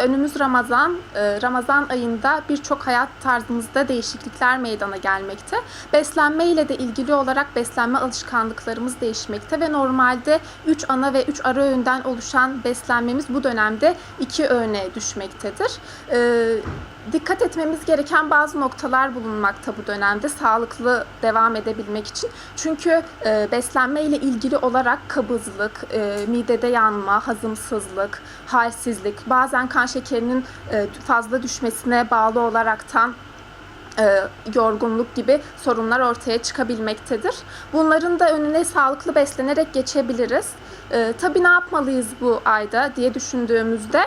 önümüz Ramazan. Ee, Ramazan ayında birçok hayat tarzımızda değişiklikler meydana gelmekte. Beslenme ile de ilgili olarak beslenme alışkanlıklarımız değişmekte ve normalde 3 ana ve 3 ara öğünden oluşan beslenmemiz bu dönemde 2 öğüne düşmektedir. Dikkat etmemiz gereken bazı noktalar bulunmakta bu dönemde sağlıklı devam edebilmek için. Çünkü e, beslenme ile ilgili olarak kabızlık, e, midede yanma, hazımsızlık, halsizlik, bazen kan şekerinin e, fazla düşmesine bağlı olaraktan e, yorgunluk gibi sorunlar ortaya çıkabilmektedir. Bunların da önüne sağlıklı beslenerek geçebiliriz. E, tabii ne yapmalıyız bu ayda diye düşündüğümüzde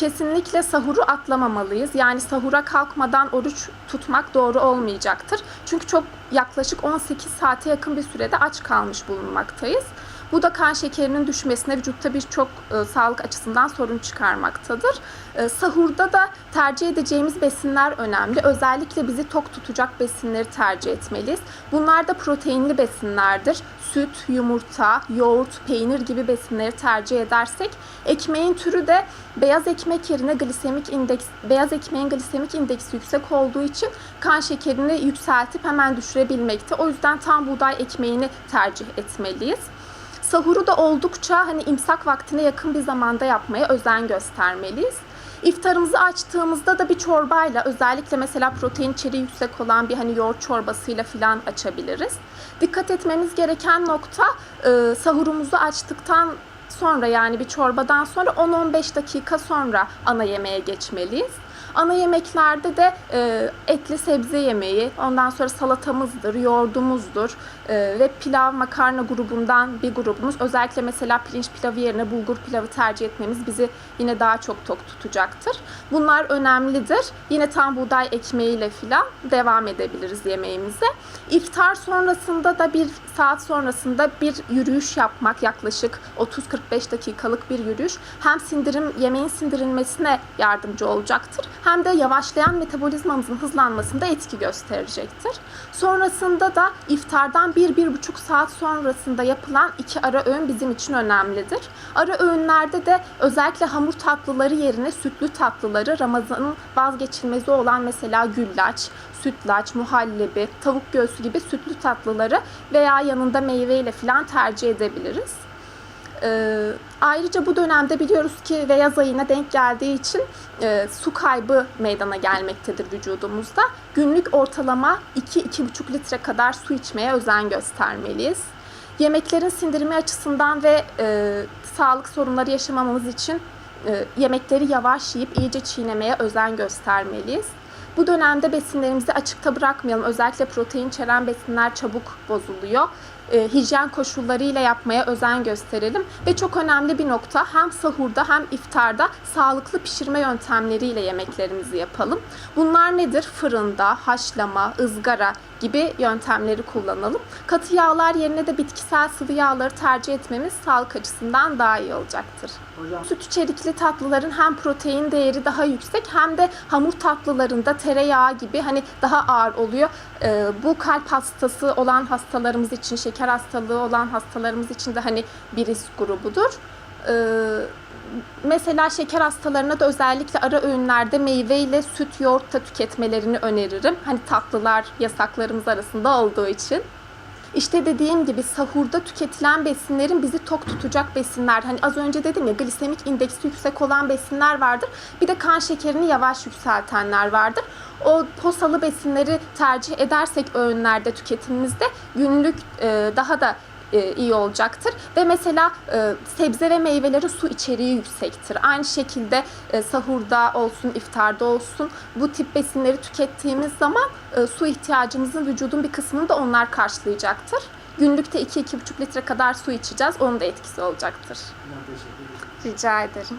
kesinlikle sahuru atlamamalıyız. Yani sahura kalkmadan oruç tutmak doğru olmayacaktır. Çünkü çok yaklaşık 18 saate yakın bir sürede aç kalmış bulunmaktayız. Bu da kan şekerinin düşmesine vücutta birçok e, sağlık açısından sorun çıkarmaktadır. E, sahurda da tercih edeceğimiz besinler önemli. Özellikle bizi tok tutacak besinleri tercih etmeliyiz. Bunlar da proteinli besinlerdir. Süt, yumurta, yoğurt, peynir gibi besinleri tercih edersek ekmeğin türü de beyaz ekmek yerine glisemik indeks beyaz ekmeğin glisemik indeksi yüksek olduğu için kan şekerini yükseltip hemen düşürebilmekte. O yüzden tam buğday ekmeğini tercih etmeliyiz. Sahuru da oldukça hani imsak vaktine yakın bir zamanda yapmaya özen göstermeliyiz. İftarımızı açtığımızda da bir çorbayla özellikle mesela protein içeriği yüksek olan bir hani yoğurt çorbasıyla filan açabiliriz. Dikkat etmemiz gereken nokta e, sahurumuzu açtıktan sonra yani bir çorbadan sonra 10-15 dakika sonra ana yemeğe geçmeliyiz. Ana yemeklerde de e, etli sebze yemeği, ondan sonra salatamızdır, yoğurdumuzdur e, ve pilav makarna grubundan bir grubumuz. Özellikle mesela pirinç pilavı yerine bulgur pilavı tercih etmemiz bizi yine daha çok tok tutacaktır. Bunlar önemlidir. Yine tam buğday ekmeğiyle filan devam edebiliriz yemeğimize. İftar sonrasında da bir saat sonrasında bir yürüyüş yapmak yaklaşık 30-45 dakikalık bir yürüyüş hem sindirim yemeğin sindirilmesine yardımcı olacaktır hem de yavaşlayan metabolizmamızın hızlanmasında etki gösterecektir. Sonrasında da iftardan 1-1,5 saat sonrasında yapılan iki ara öğün bizim için önemlidir. Ara öğünlerde de özellikle hamur tatlıları yerine sütlü tatlıları Ramazan'ın vazgeçilmezi olan mesela güllaç, sütlaç, muhallebi, tavuk göğsü gibi sütlü tatlıları veya yanında meyveyle falan tercih edebiliriz. Ee, ayrıca bu dönemde biliyoruz ki ve yaz ayına denk geldiği için e, su kaybı meydana gelmektedir vücudumuzda. Günlük ortalama 2-2,5 litre kadar su içmeye özen göstermeliyiz. Yemeklerin sindirimi açısından ve e, sağlık sorunları yaşamamamız için e, yemekleri yavaş yiyip iyice çiğnemeye özen göstermeliyiz. Bu dönemde besinlerimizi açıkta bırakmayalım. Özellikle protein içeren besinler çabuk bozuluyor. E, hijyen koşullarıyla yapmaya özen gösterelim. Ve çok önemli bir nokta hem sahurda hem iftarda sağlıklı pişirme yöntemleriyle yemeklerimizi yapalım. Bunlar nedir? Fırında, haşlama, ızgara gibi yöntemleri kullanalım. Katı yağlar yerine de bitkisel sıvı yağları tercih etmemiz sağlık açısından daha iyi olacaktır. Hocam Süt içerikli tatlıların hem protein değeri daha yüksek hem de hamur tatlılarında tereyağı gibi hani daha ağır oluyor. Ee, bu kalp hastası olan hastalarımız için, şeker hastalığı olan hastalarımız için de hani bir risk grubudur. Ee, mesela şeker hastalarına da özellikle ara öğünlerde meyve ile süt, yoğurt da tüketmelerini öneririm. Hani tatlılar yasaklarımız arasında olduğu için. İşte dediğim gibi sahurda tüketilen besinlerin bizi tok tutacak besinler. Hani az önce dedim ya glisemik indeksi yüksek olan besinler vardır. Bir de kan şekerini yavaş yükseltenler vardır. O posalı besinleri tercih edersek öğünlerde tüketimimizde günlük e, daha da e, iyi olacaktır. Ve mesela e, sebze ve meyveleri su içeriği yüksektir. Aynı şekilde e, sahurda olsun, iftarda olsun bu tip besinleri tükettiğimiz zaman e, su ihtiyacımızın vücudun bir kısmını da onlar karşılayacaktır. Günlükte 2-2,5 litre kadar su içeceğiz. Onun da etkisi olacaktır. Rica ederim.